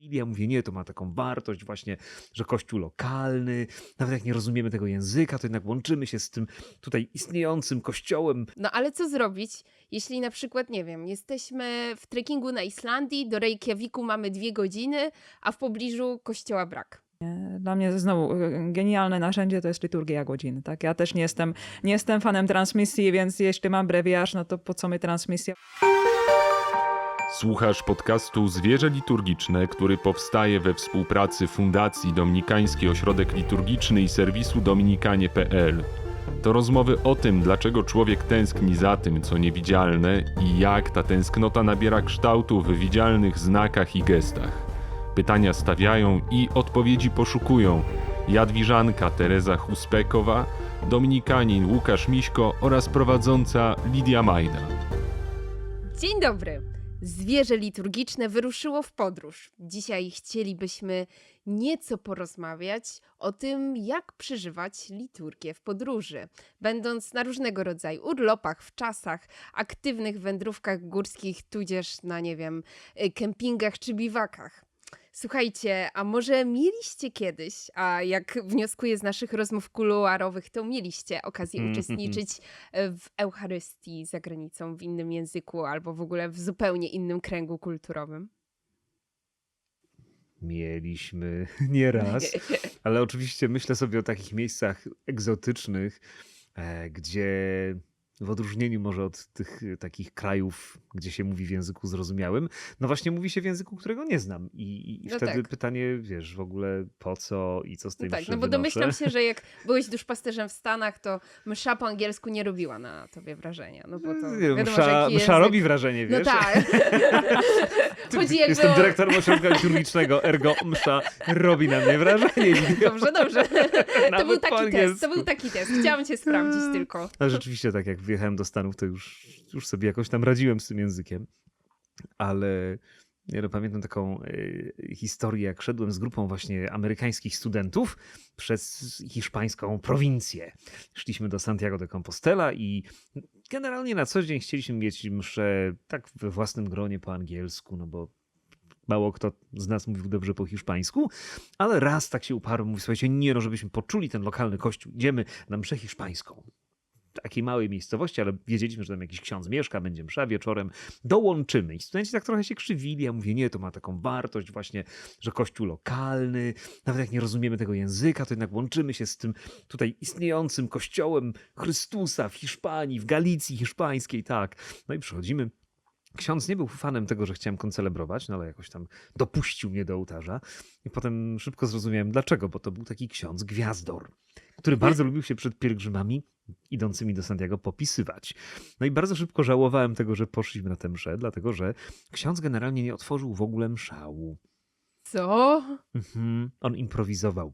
I ja mówię, nie, to ma taką wartość właśnie, że kościół lokalny, nawet jak nie rozumiemy tego języka, to jednak łączymy się z tym tutaj istniejącym kościołem. No ale co zrobić, jeśli na przykład, nie wiem, jesteśmy w trekkingu na Islandii, do Reykjaviku mamy dwie godziny, a w pobliżu kościoła brak. Dla mnie znowu e, genialne narzędzie to jest liturgia godzin. Tak? Ja też nie jestem, nie jestem fanem transmisji, więc jeśli mam brewiarz, no to po co mi transmisja? Słuchasz podcastu Zwierzę Liturgiczne, który powstaje we współpracy Fundacji Dominikański Ośrodek Liturgiczny i serwisu dominikanie.pl. To rozmowy o tym, dlaczego człowiek tęskni za tym, co niewidzialne i jak ta tęsknota nabiera kształtu w widzialnych znakach i gestach. Pytania stawiają i odpowiedzi poszukują Jadwiżanka Teresa Huspekowa, Dominikanin Łukasz Miśko oraz prowadząca Lidia Majda. Dzień dobry! Zwierzę liturgiczne wyruszyło w podróż. Dzisiaj chcielibyśmy nieco porozmawiać o tym, jak przeżywać liturgię w podróży, będąc na różnego rodzaju urlopach, w czasach, aktywnych wędrówkach górskich, tudzież na, nie wiem, y, kempingach czy biwakach. Słuchajcie, a może mieliście kiedyś, a jak wnioskuję z naszych rozmów kuluarowych, to mieliście okazję Mhm. uczestniczyć e, w Eucharystii za granicą w innym języku albo w ogóle w zupełnie innym kręgu kulturowym? Mieliśmy nieraz, ale oczywiście myślę sobie o takich miejscach egzotycznych, e, gdzie w odróżnieniu może od tych e, takich krajów, gdzie się mówi w języku zrozumiałym, no właśnie mówi się w języku, którego nie znam. I, i No wtedy tak. pytanie, wiesz, w ogóle po co i co z tej tak, mszy no bo wynoszę? domyślam się, że jak byłeś duszpasterzem w Stanach, to msza po angielsku nie robiła na tobie wrażenia. No bo to wiadomo, msza, jaki msza język... robi wrażenie, wiesz? No tak. Chodzi jakby Jestem dyrektorem ośrodka liturgicznego, ergo msza robi na mnie wrażenie. Dobrze, dobrze. To był taki test, to był taki test. Chciałam cię sprawdzić tylko. Ale rzeczywiście tak, jak wyjechałem do Stanów, to już, już sobie jakoś tam radziłem z tym językiem. Ale no, pamiętam taką e, historię, jak szedłem z grupą właśnie amerykańskich studentów przez hiszpańską prowincję. Szliśmy do Santiago de Compostela i generalnie na co dzień chcieliśmy mieć mszę tak we własnym gronie po angielsku, no bo mało kto z nas mówił dobrze po hiszpańsku, ale raz tak się uparłem, mówi, słuchajcie, nie no, żebyśmy poczuli ten lokalny kościół, idziemy na mszę hiszpańską. Takiej małej miejscowości, ale wiedzieliśmy, że tam jakiś ksiądz mieszka, będzie msza wieczorem, dołączymy. I studenci tak trochę się krzywili, ja mówię, nie, to ma taką wartość właśnie, że kościół lokalny, nawet jak nie rozumiemy tego języka, to jednak łączymy się z tym tutaj istniejącym kościołem Chrystusa w Hiszpanii, w Galicji hiszpańskiej, tak. No i przychodzimy, Ksiądz nie był fanem tego, że chciałem koncelebrować, no ale jakoś tam dopuścił mnie do ołtarza. I potem szybko zrozumiałem dlaczego, bo to był taki ksiądz gwiazdor, który bardzo lubił się przed pielgrzymami idącymi do Santiago popisywać. No i bardzo szybko żałowałem tego, że poszliśmy na tę mszę, dlatego że ksiądz generalnie nie otworzył w ogóle mszału. Co? Mhm, on improwizował.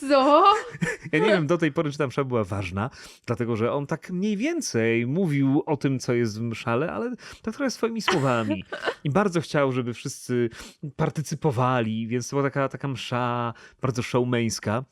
Co? Ja nie wiem do tej pory, czy ta msza była ważna, dlatego że on tak mniej więcej mówił o tym, co jest w mszale, ale tak trochę swoimi słowami. I bardzo chciał, żeby wszyscy partycypowali, więc to była taka, taka msza bardzo showmeńska.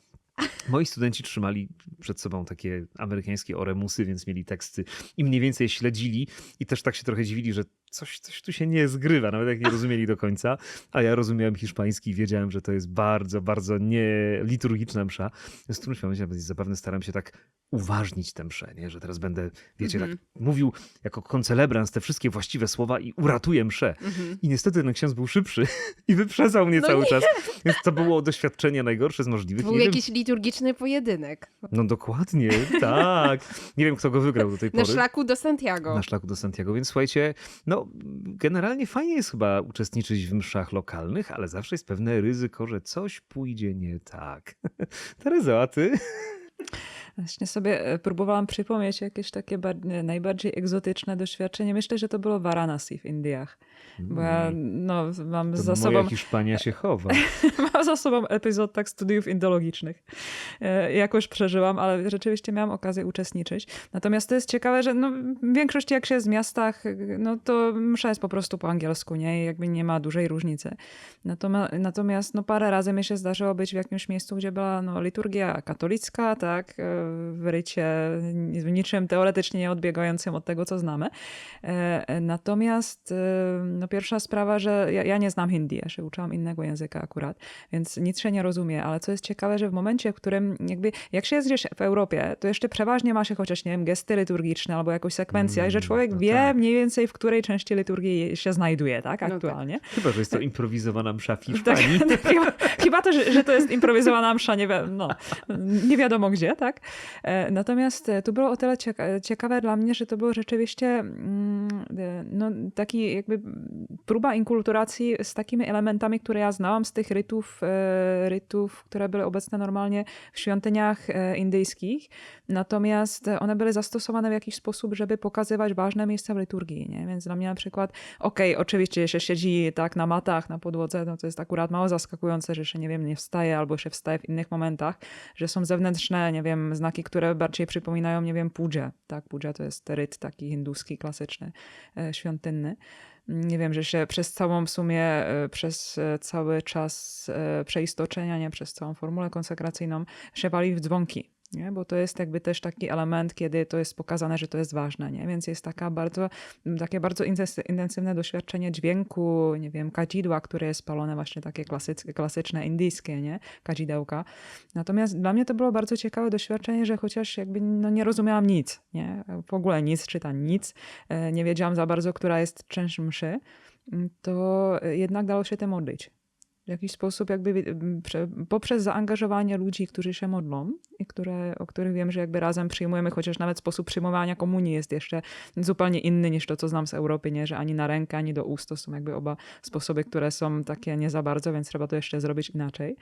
Moi studenci trzymali przed sobą takie amerykańskie oremusy, więc mieli teksty i mniej więcej śledzili i też tak się trochę dziwili, że coś, coś tu się nie zgrywa, nawet jak nie rozumieli do końca, a ja rozumiałem hiszpański i wiedziałem, że to jest bardzo, bardzo nie liturgiczna msza. Więc w którymś momencie zapewne staram się tak uważnić tę mszę, nie? że teraz będę, wiecie, Mhm. tak mówił jako koncelebrans te wszystkie właściwe słowa i uratuję mszę. Mhm. I niestety ten ksiądz był szybszy i wyprzedzał mnie No cały nie. czas. Więc to było doświadczenie najgorsze z To możliwych. był Nie wiem, jakiś liturgiczny pojedynek. no dokładnie, tak. Nie wiem, kto go wygrał do tej Na pory. szlaku do Santiago. Na szlaku do Santiago, więc słuchajcie, no generalnie fajnie jest chyba uczestniczyć w mszach lokalnych, ale zawsze jest pewne ryzyko, że coś pójdzie nie tak. Terezo, a ty? Właśnie sobie e, próbowałam przypomnieć jakieś takie bar- najbardziej egzotyczne doświadczenie. Myślę, że to było Varanasi w Indiach. Bo ja Mm, no, mam to za sobą Hiszpania się chowa. Mam za sobą epizod tak studiów indologicznych. E, Jakoś przeżyłam, ale rzeczywiście miałam okazję uczestniczyć. Natomiast to jest ciekawe, że no, w większości jak się jest w miastach, e, no to msza jest po prostu po angielsku, nie? I jakby nie ma dużej różnicy. Natomiast no, parę razy mi się zdarzyło być w jakimś miejscu, gdzie była no, liturgia katolicka, tak, e, w rycie niczym teoretycznie nie odbiegającym od tego, co znamy. E, Natomiast e, no pierwsza sprawa, że ja, ja nie znam hindi, ja się uczyłam innego języka akurat, więc nic się nie rozumie, ale co jest ciekawe, że w momencie, w którym jakby, jak się jest gdzieś w Europie, to jeszcze przeważnie ma się chociaż, nie wiem, gesty liturgiczne albo jakąś sekwencję, i że Mm, człowiek no wie tak. mniej więcej, w której części liturgii się znajduje, tak, tak. aktualnie. Chyba, że jest to improwizowana msza w Tak, Hiszpanii. tak, chyba, chyba to, że, że to jest improwizowana msza, nie, wi- no, nie wiadomo gdzie, tak? E, Natomiast e, tu było o tyle cieka- ciekawe dla mnie, że to było rzeczywiście mm, e, no, taki jakby próba inkulturacji z takimi elementami, które ja znałam z tych rytów, rytów, które były obecne normalnie w świątyniach indyjskich. Natomiast one były zastosowane w jakiś sposób, żeby pokazywać ważne miejsca w liturgii, nie? Więc dla mnie na przykład Okej, oczywiście się siedzi tak na matach, na podłodze, no to jest akurat mało zaskakujące, że się, nie wiem, nie wstaje albo się wstaje w innych momentach, że są zewnętrzne, nie wiem, znaki, które bardziej przypominają, nie wiem, pudzie. Tak, pudzie to jest ryt taki hinduski, klasyczny, e, świątynny. Nie wiem, że się przez całą w sumie, e, przez e, cały czas przeistoczenia, nie przez całą formułę konsekracyjną się wali w dzwonki. Nie? Bo to jest jakby też taki element, kiedy to jest pokazane, że to jest ważne, nie? Więc jest taka bardzo, takie bardzo intens- intensywne doświadczenie dźwięku, nie wiem, kadzidła, które jest spalone właśnie takie klasyc- klasyczne, indyjskie, nie? Kadzidełka. Natomiast dla mnie to było bardzo ciekawe doświadczenie, że chociaż jakby no nie rozumiałam nic, nie? W ogóle nic, czytam nic, e, nie wiedziałam za bardzo, która jest część mszy, to jednak dało się tym modlić. W jakiś sposób jakby prze- poprzez zaangażowanie ludzi, którzy się modlą i które, o których wiem, że jakby razem przyjmujemy, chociaż nawet sposób przyjmowania komunii jest jeszcze zupełnie inny niż to, co znam z Europy, nie? że ani na rękę, ani do ust to są jakby oba sposoby, które są takie nie za bardzo, więc trzeba to jeszcze zrobić inaczej.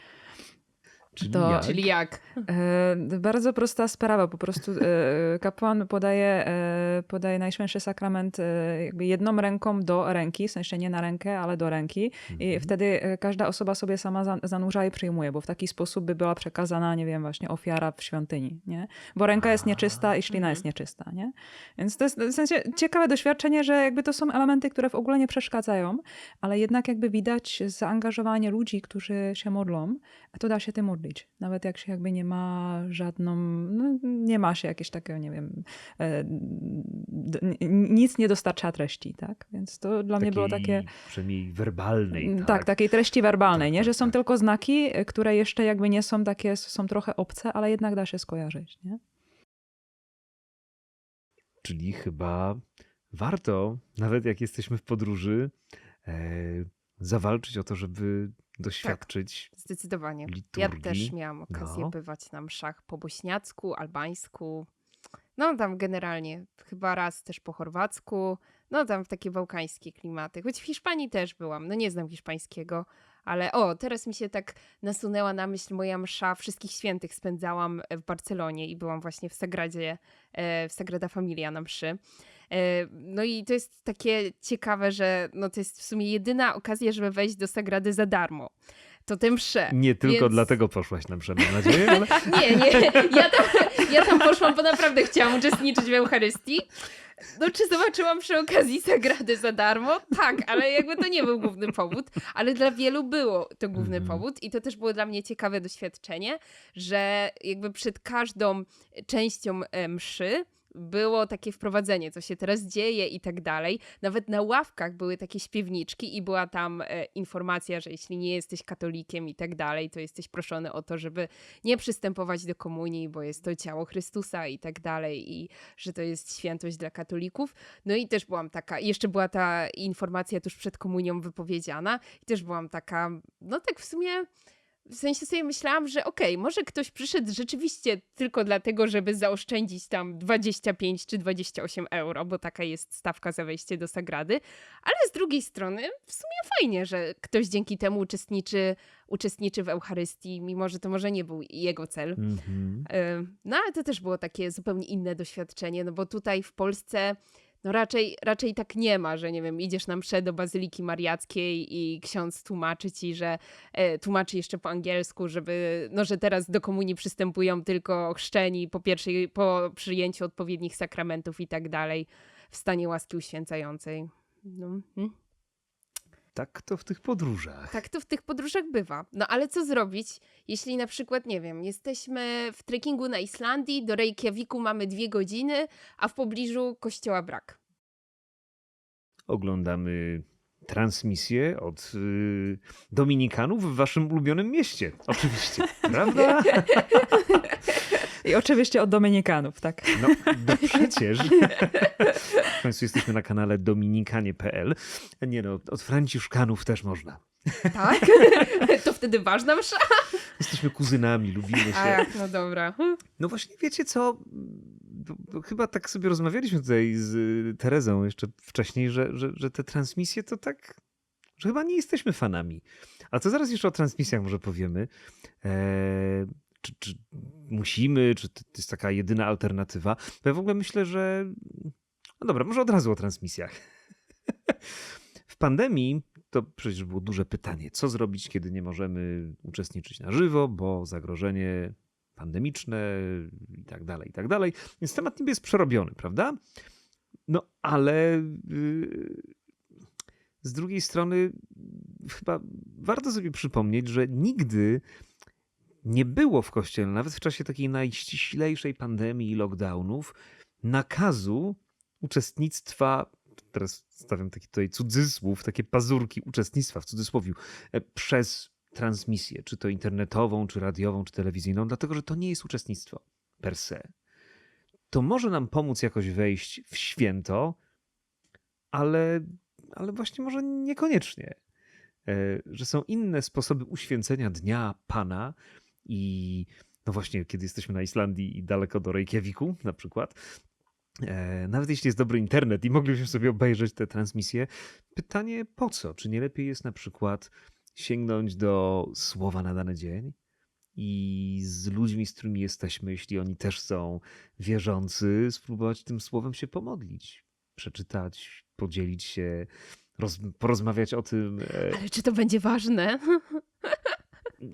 Czyli To- jak? Czyli jak? E, bardzo prosta sprawa. Po prostu e, kapłan podaje, e, podaje Najświętszy Sakrament e, jakby jedną ręką do ręki, w sensie nie na rękę, ale do ręki. I Mhm. wtedy e, każda osoba sobie sama za- zanurza i przyjmuje, bo w taki sposób by była przekazana, nie wiem, właśnie ofiara w świątyni, nie? Bo ręka jest nieczysta i ślina Mhm. jest nieczysta, nie? Więc to jest w sensie ciekawe doświadczenie, że jakby to są elementy, które w ogóle nie przeszkadzają, ale jednak jakby widać zaangażowanie ludzi, którzy się modlą, a to da się tym modlić. Nawet jak się jakby nie ma żadną, no nie ma się jakiegoś takiego, nie wiem, e, nic nie dostarcza treści, tak? Więc to dla mnie było Takiej takie... Przynajmniej werbalnej. Mm, Tak, Tak, takiej treści werbalnej, Tak, nie? tak, Że są tak. tylko znaki, e, które jeszcze jakby nie są takie, są trochę obce, ale jednak da się skojarzyć, nie? Czyli chyba warto, nawet jak jesteśmy w podróży, e, zawalczyć o to, żeby doświadczyć Zdecydowanie. liturgii. Ja też miałam okazję No. bywać na mszach po bośniacku, albańsku. No tam generalnie, chyba raz też po chorwacku. No tam w takie bałkańskie klimaty. Choć w Hiszpanii też byłam. No nie znam hiszpańskiego, ale o, teraz mi się tak nasunęła na myśl moja msza Wszystkich Świętych spędzałam w Barcelonie i byłam właśnie w Sagradzie, e, w Sagrada Familia na mszy. E, No i to jest takie ciekawe, że no to jest w sumie jedyna okazja, żeby wejść do Sagrady za darmo. To te msze. Nie tylko Więc- dlatego poszłaś na mszę, mam nadzieję, ale Nie, nie. Ja tam, ja tam poszłam, bo naprawdę chciałam uczestniczyć w Eucharystii. No, czy zobaczyłam przy okazji Sagrady za darmo? Tak, ale jakby to nie był główny powód, ale dla wielu było to główny Mhm. powód i to też było dla mnie ciekawe doświadczenie, że jakby przed każdą częścią e, mszy było takie wprowadzenie, co się teraz dzieje i tak dalej. Nawet na ławkach były takie śpiewniczki i była tam e, informacja, że jeśli nie jesteś katolikiem i tak dalej, to jesteś proszony o to, żeby nie przystępować do komunii, bo jest to ciało Chrystusa i tak dalej, i że to jest świętość dla katolików. No i też byłam taka, jeszcze była ta informacja tuż przed komunią wypowiedziana, i też byłam taka, no tak w sumie. W sensie sobie myślałam, że okej, może ktoś przyszedł rzeczywiście tylko dlatego, żeby zaoszczędzić tam 25 czy 28 euro, bo taka jest stawka za wejście do Sagrady, ale z drugiej strony w sumie fajnie, że ktoś dzięki temu uczestniczy, uczestniczy w Eucharystii, mimo że to może nie był jego cel. Mhm. Y, No ale to też było takie zupełnie inne doświadczenie, no bo tutaj w Polsce no raczej, raczej tak nie ma, że nie wiem, idziesz na mszę do Bazyliki Mariackiej i ksiądz tłumaczy ci, że e, tłumaczy jeszcze po angielsku, żeby, no że teraz do komunii przystępują tylko chrzczeni po pierwszej, po przyjęciu odpowiednich sakramentów i tak dalej w stanie łaski uświęcającej. No. mm. Tak to w tych podróżach. Tak to w tych podróżach bywa. No ale co zrobić, jeśli na przykład, nie wiem, jesteśmy w trekkingu na Islandii, do Reykjaviku mamy dwie godziny, a w pobliżu kościoła brak. Oglądamy transmisję od y, Dominikanów w waszym ulubionym mieście. Oczywiście, prawda? I oczywiście od Dominikanów, tak. No, no przecież. W końcu jesteśmy na kanale dominikanie.pl. Nie no, od Franciszkanów też można. Tak? to wtedy ważna msza? Jesteśmy kuzynami, lubimy się. Ach, no dobra. No właśnie, wiecie co? Chyba tak sobie rozmawialiśmy tutaj z y, Terezą jeszcze wcześniej, że, że, że te transmisje to tak, że chyba nie jesteśmy fanami. A to zaraz jeszcze o transmisjach może powiemy. Eee, czy, czy musimy, czy to jest taka jedyna alternatywa? Bo ja w ogóle myślę, że... No dobra, może od razu o transmisjach. W pandemii to przecież było duże pytanie, co zrobić, kiedy nie możemy uczestniczyć na żywo, bo zagrożenie pandemiczne i tak dalej, i tak dalej. Więc temat niby jest przerobiony, prawda? No ale yy, z drugiej strony chyba warto sobie przypomnieć, że nigdy nie było w kościele, nawet w czasie takiej najściślejszej pandemii i lockdownów, nakazu uczestnictwa, teraz stawiam taki tutaj cudzysłów, takie pazurki uczestnictwa w cudzysłowiu, e, przez transmisję, czy to internetową, czy radiową, czy telewizyjną, dlatego że to nie jest uczestnictwo per se. To może nam pomóc jakoś wejść w święto, ale, ale właśnie może niekoniecznie. E, Że są inne sposoby uświęcenia Dnia Pana i no właśnie, kiedy jesteśmy na Islandii i daleko do Reykjaviku na przykład, e, nawet jeśli jest dobry internet i moglibyśmy sobie obejrzeć te transmisje, pytanie po co? Czy nie lepiej jest na przykład sięgnąć do słowa na dany dzień i z ludźmi, z którymi jesteśmy, jeśli oni też są wierzący, spróbować tym słowem się pomodlić, przeczytać, podzielić się, roz, porozmawiać o tym. e, Ale czy to będzie ważne?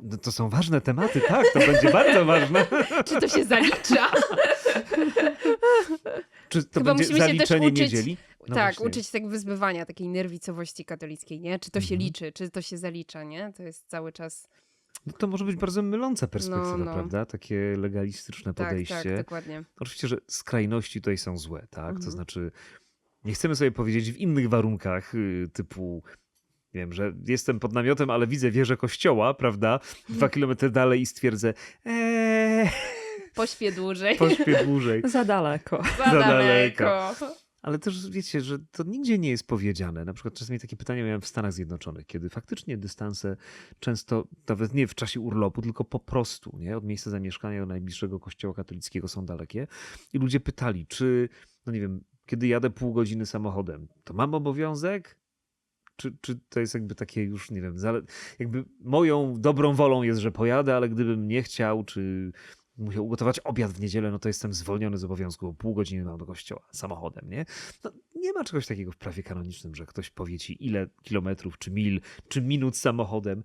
No to są ważne tematy, tak, to będzie bardzo ważne. Czy to się zalicza? Czy to Chyba będzie zaliczenie uczyć- niedzieli? No tak, właśnie. uczyć tak wyzbywania takiej nerwicowości katolickiej, nie? Czy to się Mhm. liczy, czy to się zalicza, nie? To jest cały czas... No to może być bardzo myląca perspektywa, No, no. prawda? Takie legalistyczne Tak, podejście. tak, dokładnie. Oczywiście, że skrajności tutaj są złe, tak? To Mhm. znaczy, nie chcemy sobie powiedzieć w innych warunkach, y, typu, nie wiem, że jestem pod namiotem, ale widzę wieżę kościoła, prawda? Dwa kilometry dalej i stwierdzę, eee, Pośpię dłużej. pośpię dłużej. Za daleko. Za za daleko. Ale też wiecie, że to nigdzie nie jest powiedziane. Na przykład czasami takie pytania miałem w Stanach Zjednoczonych, kiedy faktycznie dystanse często, nawet nie w czasie urlopu, tylko po prostu, nie? Od miejsca zamieszkania do najbliższego kościoła katolickiego są dalekie. I ludzie pytali, czy, no nie wiem, kiedy jadę pół godziny samochodem, to mam obowiązek? Czy, czy to jest jakby takie już, nie wiem, jakby moją dobrą wolą jest, że pojadę, ale gdybym nie chciał, czy musiał ugotować obiad w niedzielę, no to jestem zwolniony z obowiązku, bo pół godziny mam do kościoła samochodem, nie? No, nie ma czegoś takiego w prawie kanonicznym, że ktoś powie ci ile kilometrów, czy mil, czy minut samochodem.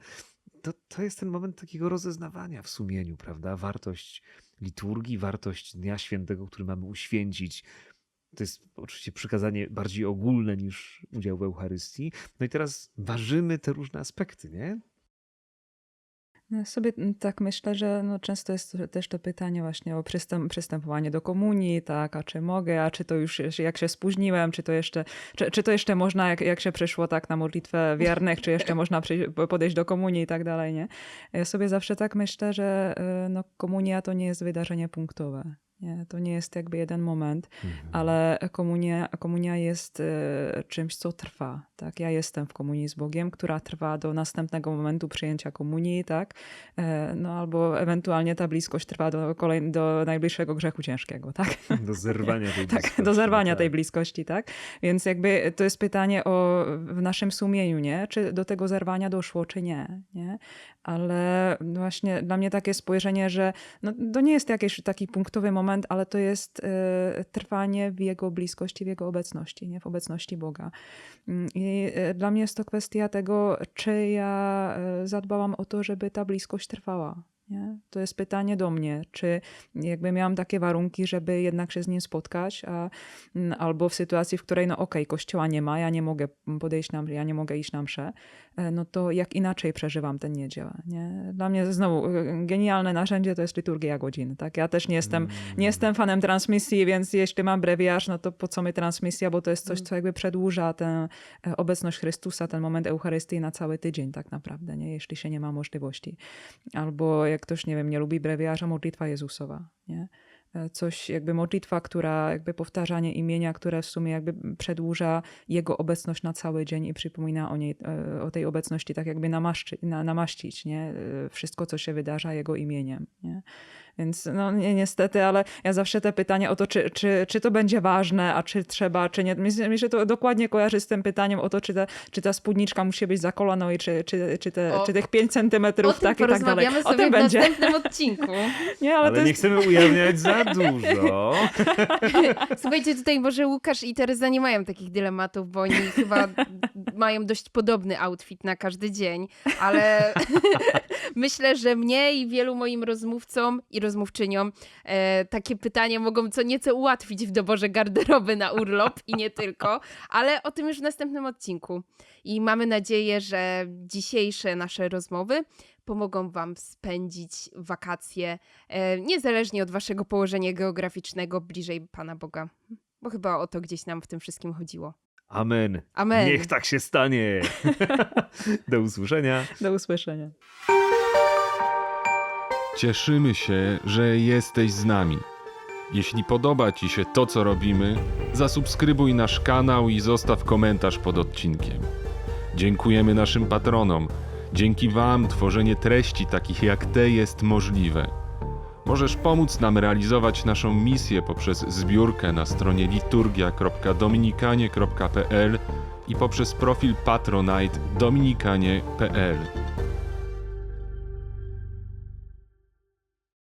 To, to jest ten moment takiego rozeznawania w sumieniu, prawda? Wartość liturgii, wartość Dnia Świętego, który mamy uświęcić. To jest oczywiście przykazanie bardziej ogólne niż udział w Eucharystii. No i teraz ważymy te różne aspekty, nie? Ja sobie tak myślę, że no często jest też to pytanie właśnie o przystęp, przystępowanie do komunii, tak, a czy mogę, a czy to już jak się spóźniłem, czy to jeszcze, czy, czy to jeszcze można, jak, jak się przyszło tak na modlitwę wiernych, czy jeszcze można przyjść, podejść do komunii i tak dalej, nie? Ja sobie zawsze tak myślę, że y, no, komunia to nie jest wydarzenie punktowe. Nie? To nie jest jakby jeden moment, ale komunia, komunia jest e, czymś, co trwa. Tak? Ja jestem w komunii z Bogiem, która trwa do następnego momentu przyjęcia komunii, tak? E, no albo ewentualnie ta bliskość trwa do, kolej, do najbliższego grzechu ciężkiego, tak? Do zerwania tej Tak, bliskości, do zerwania tak. tej bliskości, tak? Więc jakby to jest pytanie o w naszym sumieniu, nie? Czy do tego zerwania doszło, czy nie, nie? Ale właśnie dla mnie takie spojrzenie, że no, to nie jest jakiś taki punktowy moment, ale to jest e, trwanie w Jego bliskości, w Jego obecności, nie? W obecności Boga. Mm, I e, dla mnie jest to kwestia tego, czy ja e, zadbałam o to, żeby ta bliskość trwała. Nie? To jest pytanie do mnie, czy jakby miałam takie warunki, żeby jednak się z nim spotkać, a, mm, albo w sytuacji, w której no okej, kościoła nie ma, ja nie mogę podejść na, ja nie mogę iść na mszę, e, no to jak inaczej przeżywam ten niedzielę. Nie? Dla mnie znowu e, genialne narzędzie to jest liturgia godzin. Tak? Ja też nie jestem, nie jestem fanem transmisji, więc jeśli mam brewiarz, no to po co mi transmisja, bo to jest coś, co jakby przedłuża tę e, obecność Chrystusa, ten moment Eucharystii na cały tydzień tak naprawdę, nie? jeśli się nie ma możliwości. Albo jak ktoś, nie wiem, nie lubi brewiarza, modlitwa Jezusowa, nie? E, Coś jakby modlitwa, która jakby powtarzanie imienia, które w sumie jakby przedłuża jego obecność na cały dzień i przypomina o niej, e, o tej obecności tak jakby namaszczy, na, namaścić, nie? E, Wszystko, co się wydarza jego imieniem, nie? Więc no nie, niestety, ale ja zawsze te pytania o to, czy, czy, czy to będzie ważne, a czy trzeba, czy nie. Mi, się- mi się to dokładnie kojarzy z tym pytaniem o to, czy ta, czy ta spódniczka musi być za kolano i czy, czy, czy, te, O- czy tych 5 O centymetrów, tym tak i tak dalej. porozmawiamy O sobie tym w będzie. następnym odcinku. Nie, ale, Ale to nie jest... chcemy ujawniać za dużo. Słuchajcie, tutaj może Łukasz i Teresa nie mają takich dylematów, bo oni chyba mają dość podobny outfit na każdy dzień, ale myślę, że mnie i wielu moim rozmówcom i rozmówczyniom e, takie pytania mogą co nieco ułatwić w doborze garderoby na urlop i nie tylko, ale o tym już w następnym odcinku. I mamy nadzieję, że dzisiejsze nasze rozmowy pomogą Wam spędzić wakacje, e, niezależnie od Waszego położenia geograficznego, bliżej Pana Boga. Bo chyba o to gdzieś nam w tym wszystkim chodziło. Amen. Amen. Niech tak się stanie. Do usłyszenia. Do usłyszenia. Cieszymy się, że jesteś z nami. Jeśli podoba Ci się to, co robimy, zasubskrybuj nasz kanał i zostaw komentarz pod odcinkiem. Dziękujemy naszym patronom. Dzięki Wam tworzenie treści takich jak te jest możliwe. Możesz pomóc nam realizować naszą misję poprzez zbiórkę na stronie liturgia.dominikanie.pl i poprzez profil Patronite dominikanie.pl.